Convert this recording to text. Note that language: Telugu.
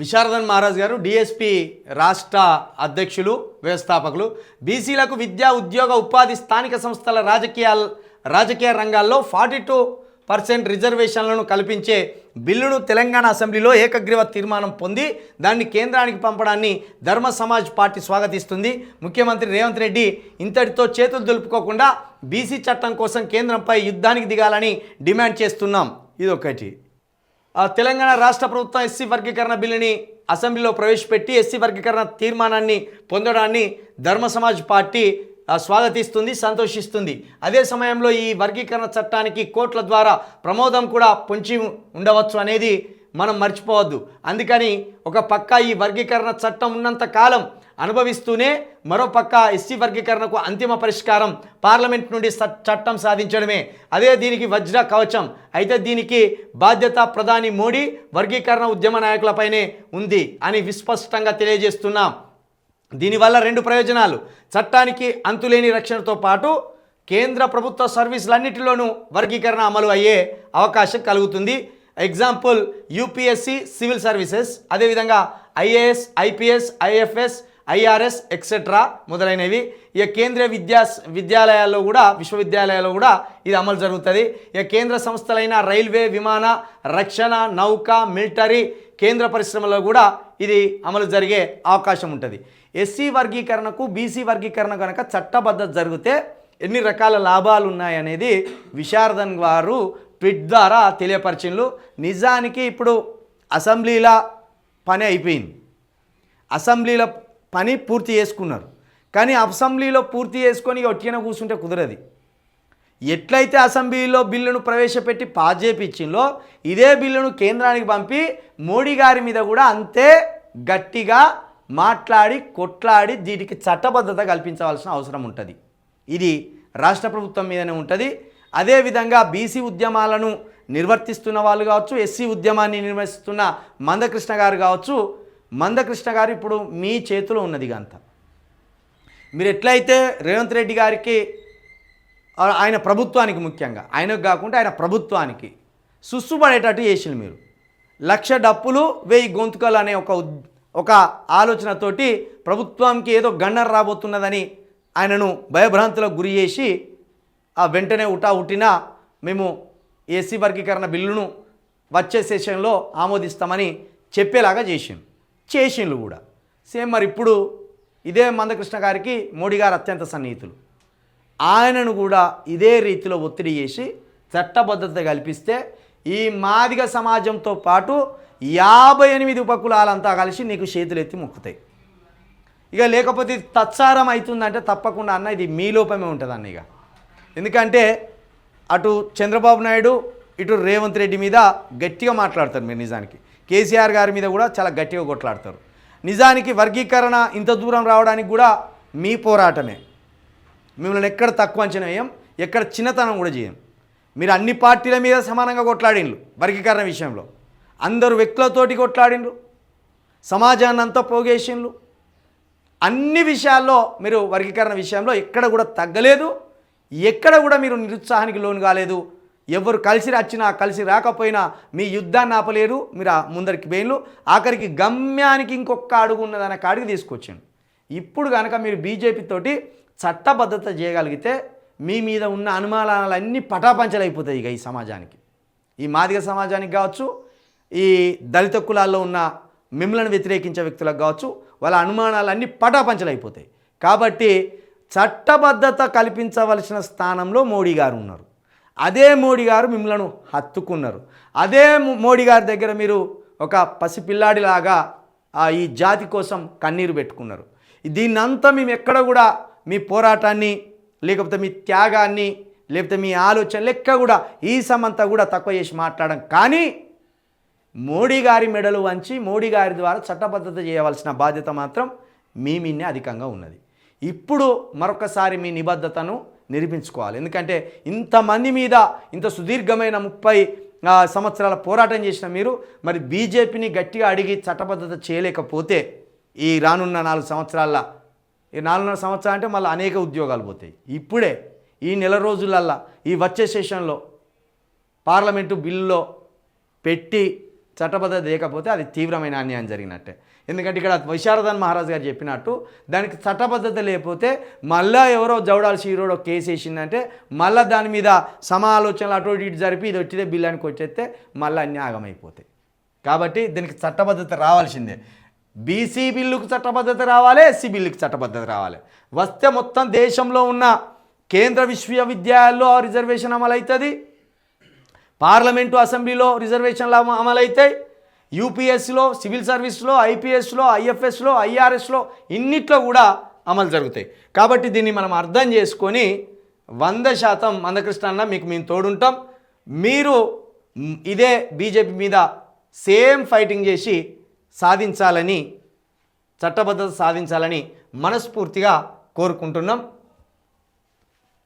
విశారదన్ మహారాజ్ గారు డిఎస్పి రాష్ట్ర అధ్యక్షులు వ్యవస్థాపకులు. బీసీలకు విద్యా ఉద్యోగ ఉపాధి స్థానిక సంస్థల రాజకీయాల రాజకీయ రంగాల్లో ఫార్టీ టూ పర్సెంట్ రిజర్వేషన్లను కల్పించే బిల్లును తెలంగాణ అసెంబ్లీలో ఏకగ్రీవ తీర్మానం పొంది దాన్ని కేంద్రానికి పంపడాన్ని ధర్మ సమాజ్ పార్టీ స్వాగతిస్తుంది. ముఖ్యమంత్రి రేవంత్ రెడ్డి ఇంతటితో చేతులు దులుపుకోకుండా బీసీ చట్టం కోసం కేంద్రంపై యుద్ధానికి దిగాలని డిమాండ్ చేస్తున్నాం. ఇదొకటి. తెలంగాణ రాష్ట్ర ప్రభుత్వం ఎస్సీ వర్గీకరణ బిల్లుని అసెంబ్లీలో ప్రవేశపెట్టి ఎస్సీ వర్గీకరణ తీర్మానాన్ని పొందడాన్ని ధర్మ సమాజ్ పార్టీ స్వాగతిస్తుంది సంతోషిస్తుంది. అదే సమయంలో ఈ వర్గీకరణ చట్టానికి కోట్ల ద్వారా ప్రమోదం కూడా పొంచి ఉండవచ్చు అనేది మనం మర్చిపోవద్దు. అందుకని ఒక పక్క ఈ వర్గీకరణ చట్టం ఉన్నంత కాలం అనుభవిస్తూనే మరో పక్క ఎస్సీ వర్గీకరణకు అంతిమ పరిష్కారం పార్లమెంట్ నుండి చట్టం సాధించడమే. అదే దీనికి వజ్ర కవచం. అయితే దీనికి బాధ్యత ప్రధాని మోడీ వర్గీకరణ ఉద్యమ నాయకులపైనే ఉంది అని విస్పష్టంగా తెలియజేస్తున్నాం. దీనివల్ల రెండు ప్రయోజనాలు. చట్టానికి అంతులేని రక్షణతో పాటు కేంద్ర ప్రభుత్వ సర్వీసులన్నిటిలోనూ వర్గీకరణ అమలు అయ్యే అవకాశం కలుగుతుంది. ఎగ్జాంపుల్ యూపీఎస్సి సివిల్ సర్వీసెస్ అదేవిధంగా IAS IPS IFS IRS etcetera మొదలైనవి. ఇక కేంద్రీయ విద్యా విద్యాలయాల్లో కూడా విశ్వవిద్యాలయాల్లో కూడా ఇది అమలు జరుగుతుంది. ఇక కేంద్ర సంస్థలైన రైల్వే విమాన రక్షణ నౌక మిలిటరీ కేంద్ర పరిశ్రమలో కూడా ఇది అమలు జరిగే అవకాశం ఉంటుంది. ఎస్సీ వర్గీకరణకు బీసీ వర్గీకరణ కనుక చట్టబద్ధత జరిగితే ఎన్ని రకాల లాభాలు ఉన్నాయనేది విశారదన్ గారు ట్విట్ ద్వారా తెలియపరిచిండ్రు నిజానికి ఇప్పుడు అసెంబ్లీల పని అయిపోయింది. అసెంబ్లీల పని పూర్తి చేసుకున్నారు. కానీ అసెంబ్లీలో పూర్తి చేసుకొని ఒట్టిన కూర్చుంటే కుదరది. ఎట్లయితే అసెంబ్లీలో బిల్లును ప్రవేశపెట్టి పాస్ చేపించిందో ఇదే బిల్లును కేంద్రానికి పంపి మోడీ గారి మీద కూడా అంతే గట్టిగా మాట్లాడి కొట్లాడి దీనికి చట్టబద్ధత కల్పించవలసిన అవసరం ఉంటుంది. ఇది రాష్ట్ర ప్రభుత్వం మీదనే ఉంటుంది. అదేవిధంగా బీసీ ఉద్యమాలను నిర్వర్తిస్తున్న వాళ్ళు కావచ్చు ఎస్సీ ఉద్యమాన్ని నిర్వహిస్తున్న మందకృష్ణ గారు కావచ్చు మందకృష్ణ గారు ఇప్పుడు మీ చేతిలో ఉన్నది అంత. మీరు ఎట్లయితే రేవంత్ రెడ్డి గారికి ఆయన ప్రభుత్వానికి ముఖ్యంగా ఆయనకు కాకుండా ఆయన ప్రభుత్వానికి సుస్సుపడేటట్టు చేసిండు మీరు. లక్ష డప్పులు వెయ్యి గొంతుకలు అనే ఒక ఒక ఆలోచనతోటి ప్రభుత్వానికి ఏదో గన్నర్ రాబోతున్నదని ఆయనను భయభ్రాంతులకు గురి చేసి ఆ వెంటనే ఉటా ఉట్టినా మేము ఏసీ వర్గీకరణ బిల్లును వచ్చే సెషన్లో ఆమోదిస్తామని చెప్పేలాగా చేసిండు చేసిండ్లు కూడా. సేమ్ మరి ఇప్పుడు ఇదే మందకృష్ణ గారికి మోడీ గారు అత్యంత సన్నిహితులు. ఆయనను కూడా ఇదే రీతిలో ఒత్తిడి చేసి చట్టబద్ధత కల్పిస్తే ఈ మాదిగ సమాజంతో పాటు యాభై ఎనిమిది ఉపకులాలంతా కలిసి నీకు చేతులెత్తి మొక్కుతాయి. ఇక లేకపోతే ఇది తత్సారం అవుతుందంటే తప్పకుండా అన్న ఇది మీ లోపమే ఉంటుంది అన్న ఇక. ఎందుకంటే అటు చంద్రబాబు నాయుడు ఇటు రేవంత్ రెడ్డి మీద గట్టిగా మాట్లాడతారు మీరు నిజానికి. కేసీఆర్ గారి మీద కూడా చాలా గట్టిగా కొట్లాడతారు. నిజానికి వర్గీకరణ ఇంత దూరం రావడానికి కూడా మీ పోరాటమే. మిమ్మల్ని ఎక్కడ తక్కువ అంచనా వేయం ఎక్కడ చిన్నతనం కూడా చేయం. మీరు అన్ని పార్టీల మీద సమానంగా కొట్లాడిండ్రు వర్గీకరణ విషయంలో. అందరు వ్యక్తులతోటి కొట్లాడిండ్రు సమాజాన్ని అంతా పోగేసిండ్రు. అన్ని విషయాల్లో మీరు వర్గీకరణ విషయంలో ఎక్కడ కూడా తగ్గలేదు ఎక్కడ కూడా మీరు నిరుత్సాహానికి లోను కాలేదు ఎవరు కలిసి వచ్చినా కలిసి రాకపోయినా మీ యుద్ధాన్ని ఆపలేరు. మీరు ముందరికి బెయిన్లు ఆఖరికి గమ్యానికి ఇంకొక అడుగు ఉన్నదనే కాడికి తీసుకొచ్చాను ఇప్పుడు కనుక మీరు బీజేపీ తోటి చట్టబద్ధత చేయగలిగితే మీ మీద ఉన్న అనుమానాలన్నీ పటాపంచలైపోతాయి ఇక ఈ సమాజానికి. ఈ మాదిగ సమాజానికి కావచ్చు ఈ దళిత కులాల్లో ఉన్న మిమ్మల్ని వ్యతిరేకించే వ్యక్తులకు కావచ్చు వాళ్ళ అనుమానాలన్నీ పటాపంచలైపోతాయి. కాబట్టి చట్టబద్ధత కల్పించవలసిన స్థానంలో మోడీ గారు ఉన్నారు. అదే మోడీ గారు మిమ్మల్ని హత్తుకున్నారు. అదే మోడీ గారి దగ్గర మీరు ఒక పసిపిల్లాడిలాగా ఆ ఈ జాతి కోసం కన్నీరు పెట్టుకున్నారు. దీన్నంతా మేము ఎక్కడ కూడా మీ పోరాటాన్ని లేకపోతే మీ త్యాగాన్ని లేకపోతే మీ ఆలోచన లెక్క కూడా ఈ సమంతా కూడా తక్కువ చేసి మాట్లాడడం కానీ మోడీ గారి మెడలు వంచి మోడీ గారి ద్వారా చట్టబద్ధత చేయవలసిన బాధ్యత మాత్రం మీ మీనే అధికంగా ఉన్నది. ఇప్పుడు మరొకసారి మీ నిబద్ధతను నిరూపించుకోవాలి. ఎందుకంటే ఇంతమంది మీద ఇంత సుదీర్ఘమైన ముప్పై సంవత్సరాల పోరాటం చేసిన మీరు మరి బీజేపీని గట్టిగా అడిగి చట్టబద్ధత చేయలేకపోతే ఈ రానున్న నాలుగు సంవత్సరాల్లో ఈ నాలుగున్నర సంవత్సరాలు అంటే మళ్ళీ అనేక ఉద్యోగాలు పోతాయి. ఇప్పుడే ఈ నెల రోజులల్లా ఈ వచ్చే సెషన్లో పార్లమెంటు బిల్లులో పెట్టి చట్టబద్ధత లేకపోతే అది తీవ్రమైన అన్యాయం జరిగినట్టే. ఎందుకంటే ఇక్కడ విశారదన్ మహారాజ్ గారు చెప్పినట్టు దానికి చట్టబద్ధత లేకపోతే మళ్ళా ఎవరో జవడాల శీరోడు కేసు వేసిందంటే మళ్ళీ దాని మీద సమాలోచనలు అటు ఇటు జరిపి ఇది వచ్చితే బిల్లానికి వచ్చేస్తే మళ్ళీ అన్ని ఆగమైపోతాయి కాబట్టి దీనికి చట్టబద్ధత రావాల్సిందే. బీసీ బిల్లుకు చట్టబద్ధత రావాలి ఎస్సీ బిల్లుకు చట్టబద్ధత రావాలి. వస్తే మొత్తం దేశంలో ఉన్న కేంద్ర విశ్వవిద్యాలయాల్లో రిజర్వేషన్ అమలు అవుతుంది పార్లమెంటు అసెంబ్లీలో రిజర్వేషన్లు అమలైతాయి అమలవుతాయి యూపీఎస్సిలో సివిల్ సర్వీస్లో ఐపీఎస్లో ఐఎఫ్ఎస్లో ఐఆర్ఎస్లో ఇన్నిట్లో కూడా అమలు జరుగుతాయి. కాబట్టి దీన్ని మనం అర్థం చేసుకొని వంద శాతం మందకృష్ణ అన్న మీకు మేము తోడుంటాం. మీరు ఇదే బీజేపీ మీద సేమ్ ఫైటింగ్ చేసి సాధించాలని చట్టబద్ధత సాధించాలని మనస్ఫూర్తిగా కోరుకుంటున్నాం.